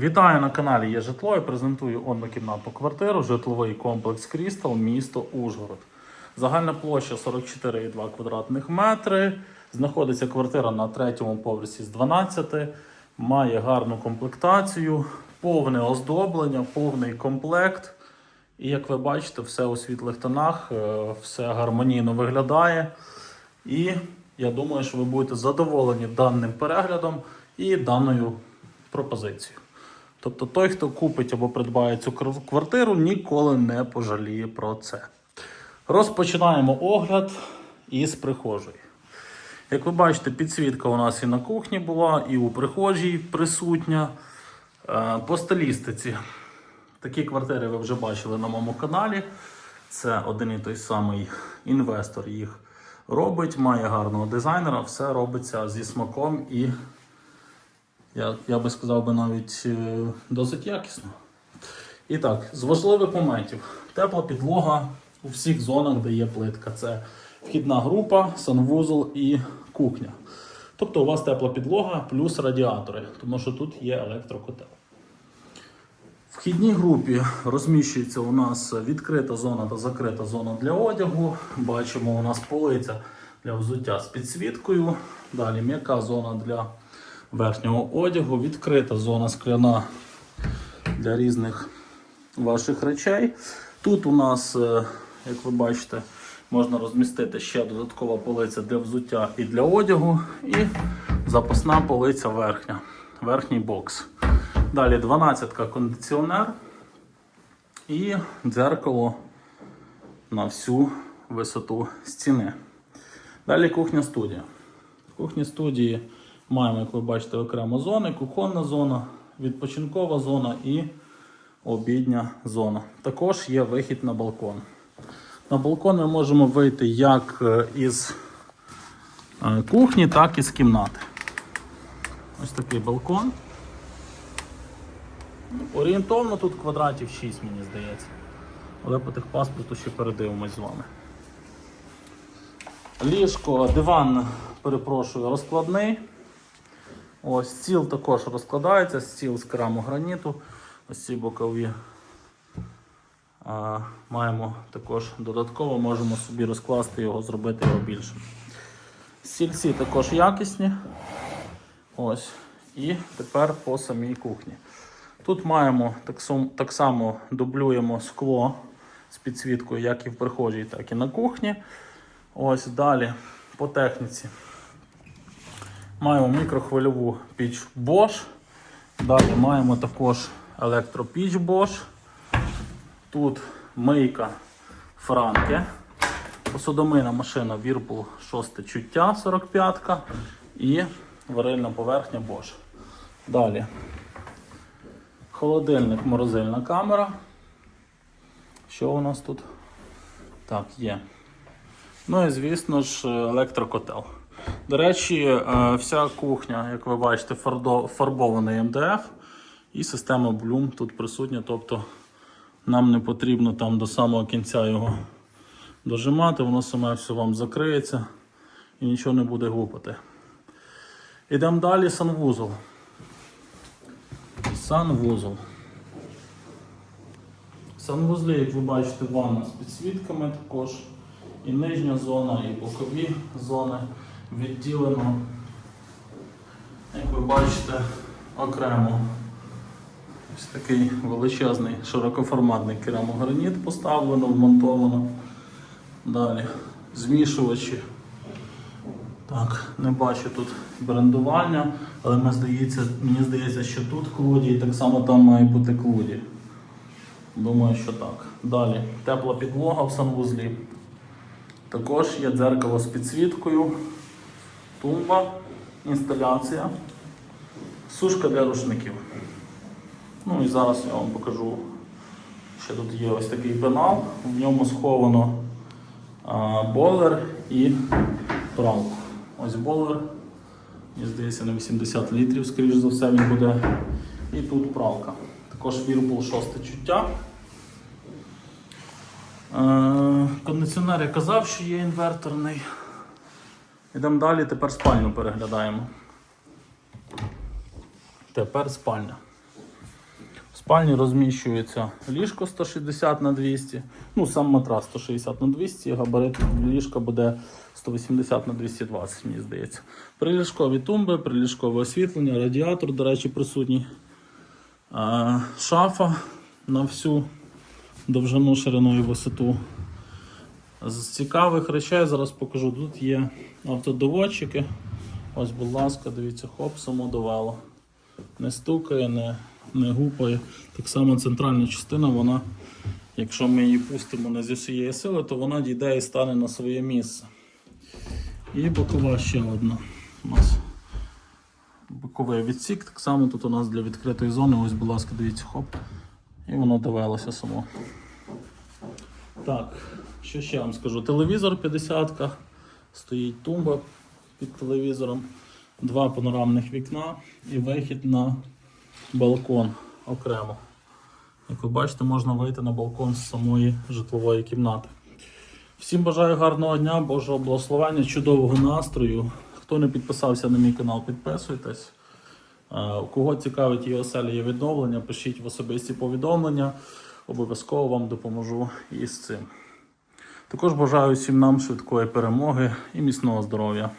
Вітаю на каналі Є житло і презентую однокімнатну квартиру, житловий комплекс Крістал, місто Ужгород. Загальна площа 44,2 квадратних метри. Знаходиться квартира на третьому поверсі з 12, має гарну комплектацію, повне оздоблення, повний комплект. І як ви бачите, все у світлих тонах, е, все гармонійно виглядає. І я думаю, що ви будете задоволені даним переглядом і даною пропозицією. Тобто той, хто купить або придбає цю квартиру, ніколи не пожаліє про це. Розпочинаємо огляд із прихожої. Як ви бачите, підсвітка у нас і на кухні була, і у прихожій присутня. Е, По стилістиці. Такі квартири ви вже бачили на моєму каналі. Це один і той самий інвестор їх робить, має гарного дизайнера, все робиться зі смаком і, я, я би сказав би навіть е, досить якісно. І так, з важливих моментів: тепла підлога у всіх зонах, де є плитка. Це вхідна група, санвузол і кухня. Тобто у вас тепла підлога плюс радіатори, тому що тут є електрокотел. В вхідній групі розміщується у нас відкрита зона та закрита зона для одягу. Бачимо, у нас полиця для взуття з підсвіткою. Далі м'яка зона для верхнього одягу, відкрита зона скляна для різних ваших речей. Тут у нас, е, як ви бачите, можна розмістити ще додаткова полиця для взуття і для одягу, і запасна полиця верхня, верхній бокс. Далі 12 кондиціонер і дзеркало на всю висоту стіни. Далі кухня студія. В кухні студії маємо, як ви бачите, окремо зони, кухонна зона, відпочинкова зона і обідня зона. Також є вихід на балкон. На балкон ми можемо вийти як е, із е, кухні, так і з кімнати. Ось такий балкон. Орієнтовно тут квадратів 6, мені здається. Але по техпаспорту ще передивимось з вами. Ліжко, диван, перепрошую, розкладний. Ось стіл також розкладається, стіл з керамограніту. Ось ці бокові. А, маємо також додатково, можемо собі розкласти його, зробити його більшим. Стільці також якісні. Ось. І тепер по самій кухні. Тут маємо так, так само дублюємо скло з підсвіткою, як і в прихожій, так і на кухні. Ось далі по техніці. Маємо мікрохвильову піч Bosch. Далі маємо також електропіч Bosch. Тут мийка Франке. Посудомийна машина Whirlpool 6 чуття 45 і варильна поверхня Bosch. Далі холодильник, морозильна камера. Що у нас тут? Так, є. Ну і звісно ж електрокотел. До речі, е, вся кухня, як ви бачите, фарбований МДФ і система Bloom тут присутня, тобто нам не потрібно там до самого кінця його дожимати, воно саме все вам закриється і нічого не буде гупати. Ідемо далі, санвузол. Санвузол. Санвузлі, як ви бачите, ванна з підсвітками також. І нижня зона, і бокові зони відділено, як ви бачите, окремо. Ось такий величезний широкоформатний керамограніт поставлено, вмонтовано. Далі змішувачі. Так, не бачу тут брендування, але мені здається, мені здається, що тут клуді і так само там має бути клуді. Думаю, що так. Далі тепла підлога в санвузлі. Також є дзеркало з підсвіткою, тумба, інсталяція, сушка для рушників. Ну і зараз я вам покажу, що тут є ось такий пенал, в ньому сховано а, бойлер і пралку. Ось бойлер, мені здається, на 80 літрів, скоріш за все, він буде. І тут пралка. Також Whirlpool 6 чуття. Е, Кондиціонер я казав, що є інверторний. Йдемо далі, тепер спальню переглядаємо. Тепер спальня. В спальні розміщується ліжко 160 на 200, ну сам матрас 160 на 200, габарит ліжка буде 180 на 220, мені здається. Приліжкові тумби, приліжкове освітлення, радіатор, до речі, присутній. Шафа на всю довжину, ширину і висоту. З цікавих речей зараз покажу. Тут є автодоводчики. Ось, будь ласка, дивіться, хоп, само довело. Не стукає, не, не гупає. Так само центральна частина, вона, якщо ми її пустимо не зі всієї сили, то вона дійде і стане на своє місце. І бокова ще одна. У нас боковий відсік. Так само тут у нас для відкритої зони. Ось, будь ласка, дивіться, хоп. І воно довелося само. Так, що ще вам скажу? Телевізор 50 ка стоїть тумба під телевізором, два панорамних вікна і вихід на балкон окремо. Як ви бачите, можна вийти на балкон з самої житлової кімнати. Всім бажаю гарного дня, Божого благословення, чудового настрою. Хто не підписався на мій канал, підписуйтесь. Е, У кого цікавить є оселі є відновлення, пишіть в особисті повідомлення. Обов'язково вам допоможу із цим. Також бажаю всім нам швидкої перемоги і міцного здоров'я.